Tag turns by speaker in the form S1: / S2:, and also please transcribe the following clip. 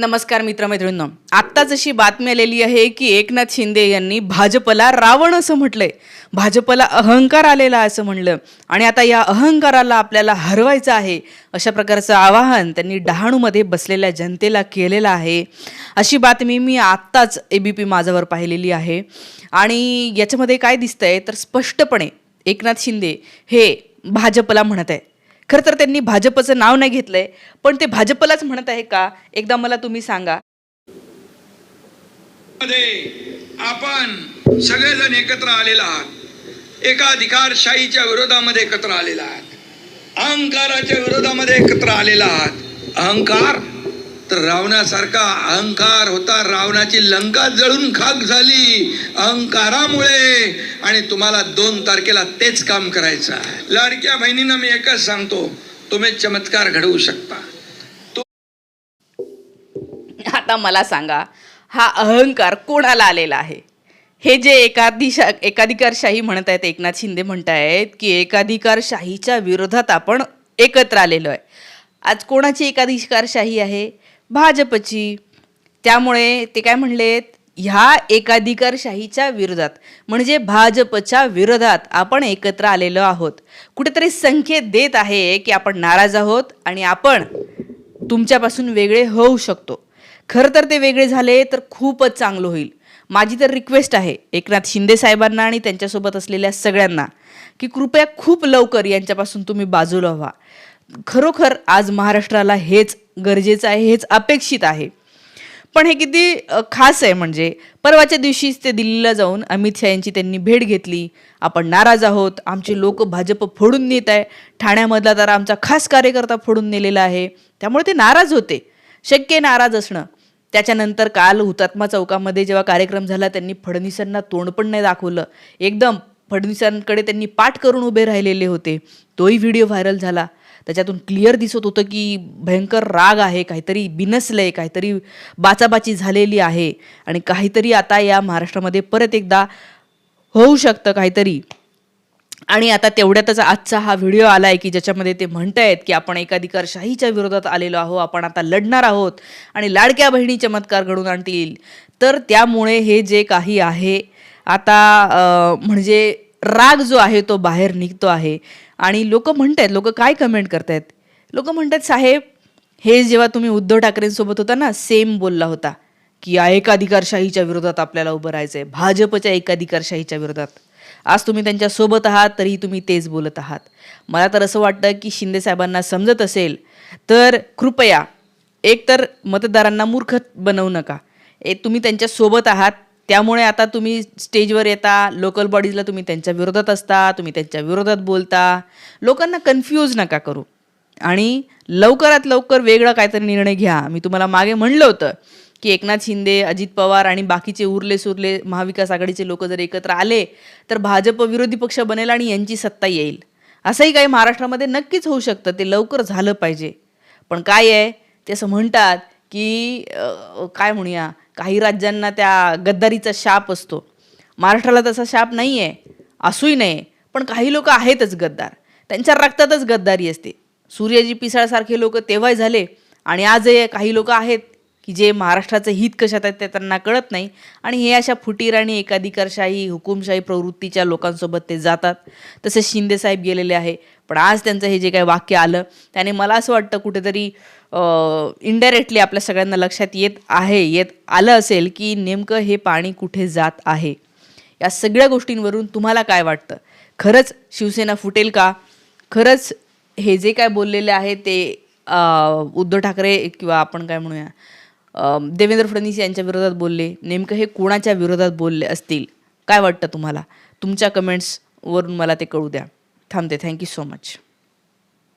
S1: नमस्कार मित्रमैत्रिणींनो. आत्ता जशी बातमी आलेली आहे की एकनाथ शिंदे यांनी भाजपला रावण असं म्हटलंय. भाजपला अहंकार आलेला असं म्हणलं. आणि आता या अहंकाराला आपल्याला हरवायचं आहे अशा प्रकारचं आवाहन त्यांनी डहाणूमध्ये बसलेल्या जनतेला केलेलं आहे. अशी बातमी मी आत्ताच ए बी पी माझावर पाहिलेली आहे. आणि याच्यामध्ये काय दिसतंय तर स्पष्टपणे एकनाथ शिंदे हे भाजपला म्हणत आहे खरं तर त्यांनी भाजपचं नाव नाही घेतलंय पण ते भाजपलाच म्हणत आहे का? एकदा मला तुम्ही सांगा.
S2: आपण सगळेजण एकत्र आलेला आहात. एका अधिकारशाहीच्या विरोधामध्ये एकत्र आलेला आहात. अहंकाराच्या विरोधामध्ये एकत्र आलेला आहात. अहंकार तर रावणासारखा अहंकार होता रावणाची लंका जळून खाक झाली अहंकारामुळे. आणि तुम्हाला दोन तारखेला तेच काम करायचं आहे. लाडक्या बहिणींना मी एकच सांगतो तुम्ही चमत्कार घडवू शकता.
S1: आता मला सांगा हा अहंकार कोणाला आलेला आहे? हे जे एकाधिशा एकाधिकारशाही म्हणत आहेत एकनाथ शिंदे म्हणत आहेत की एकाधिकारशाहीच्या विरोधात आपण एकत्र आलेलो आहे. आज कोणाची एकाधिकारशाही आहे? भाजपची. त्यामुळे ते काय म्हणलेत? ह्या एकाधिकारशाहीच्या विरोधात. म्हणजे भाजपच्या विरोधात आपण एकत्र आलेलो आहोत. कुठेतरी संकेत देत आहे की आपण नाराज आहोत आणि आपण तुमच्यापासून वेगळे होऊ शकतो. खरं तर ते वेगळे झाले तर खूपच चांगलं होईल. माझी तर रिक्वेस्ट आहे एकनाथ शिंदे साहेबांना आणि त्यांच्यासोबत असलेल्या सगळ्यांना की कृपया खूप लवकर यांच्यापासून तुम्ही बाजूला व्हा. खरोखर आज महाराष्ट्राला हेच गरजेचं आहे हेच अपेक्षित आहे. पण हे किती खास आहे म्हणजे परवाच्या दिवशीच ते दिल्लीला जाऊन अमित शहा यांची त्यांनी भेट घेतली. आपण नाराज आहोत आमचे लोक भाजप फोडून नेत आहे ठाण्यामधला तर आमचा खास कार्यकर्ता फोडून नेलेला आहे. त्यामुळे ते नाराज होते. शक्य नाराज असणं. त्याच्यानंतर काल हुतात्मा चौकामध्ये जेव्हा कार्यक्रम झाला त्यांनी फडणवीसांना तोंड पण नाही दाखवलं. एकदम फडणवीसांकडे त्यांनी पाठ करून उभे राहिलेले होते. तोही व्हिडिओ व्हायरल झाला. त्याच्यातून क्लिअर दिसत होतं की भयंकर राग आहे काहीतरी बिनसलं आहे काहीतरी बाचाबाची झालेली आहे. आणि काहीतरी आता या महाराष्ट्रामध्ये परत एकदा होऊ शकतं काहीतरी. आणि आता तेवढ्यातच आजचा हा व्हिडिओ आला आहे की ज्याच्यामध्ये ते म्हणतायत की आपण एकाधिकारशाहीच्या विरोधात आलेलो आहो आपण आता लढणार आहोत आणि लाडक्या बहिणी चमत्कार घडून आणतील. तर त्यामुळे हे जे काही आहे आता म्हणजे राग जो आहे तो बाहेर निघतो आहे. आणि लोक आहेत लोक काय कमेंट करतायत? लोक म्हणतात साहेब हे जेव्हा तुम्ही उद्धव ठाकरेंसोबत होता ना सेम बोलला होता की या एकाधिकारशाहीच्या विरोधात आपल्याला उभं राहायचं आहे भाजपच्या एकाधिकारशाहीच्या विरोधात. आज तुम्ही त्यांच्यासोबत आहात तरीही तुम्ही तेच बोलत आहात. मला तर असं वाटतं की शिंदे साहेबांना समजत असेल तर कृपया एकतर मतदारांना मूर्ख बनवू नका. ए तुम्ही त्यांच्यासोबत आहात त्यामुळे आता तुम्ही स्टेजवर येता लोकल बॉडीजला तुम्ही त्यांच्या विरोधात असता तुम्ही त्यांच्या विरोधात बोलता. लोकांना कन्फ्यूज नका करू. आणि लवकरात लवकर वेगळा काहीतरी निर्णय घ्या. मी तुम्हाला मागे म्हणलं होतं की एकनाथ शिंदे अजित पवार आणि बाकीचे उरले सुरले महाविकास आघाडीचे लोक जर एकत्र आले तर भाजप विरोधी पक्ष बनेल आणि यांची सत्ता येईल. असंही काही महाराष्ट्रामध्ये नक्कीच होऊ शकतं. ते लवकर झालं पाहिजे. पण काय आहे? ते असं म्हणतात की काय म्हणूया? काही राज्यांना त्या गद्दारीचा शाप असतो. महाराष्ट्राला तसा शाप नाही आहे असूही नाही पण काही लोक आहेतच गद्दार. त्यांच्या रक्तातच गद्दारी असते. सूर्यजी पिसाळसारखे लोक तेव्हाही झाले आणि आजही काही लोक आहेत की जे महाराष्ट्राचं हित कशात आहे ते त्यांना कळत नाही आणि हे अशा फुटीर आणि एकाधिकारशाही हुकुमशाही प्रवृत्तीच्या लोकांसोबत ते जातात. तसे शिंदेसाहेब गेलेले आहे. पण आज त्यांचं हे जे काही वाक्य आलं त्याने मला असं वाटतं कुठेतरी इनडायरेक्टली आपल्या सगळ्यांना लक्षात येत आहे येत आलं असेल की नेमकं हे पाणी कुठे जात आहे? या सगळ्या गोष्टींवरून तुम्हाला काय वाटतं? खरंच शिवसेना फुटेल का? खरंच हे जे काय बोललेले आहे ते उद्धव ठाकरे किंवा आपण काय म्हणूया देवेंद्र फडणवीस यांच्या विरोधात बोलले नेमकं हे कोणाच्या विरोधात बोलले असतील? काय वाटतं तुम्हाला? तुमच्या कमेंट्सवरून मला ते कळू द्या. थांबते. Thank you so much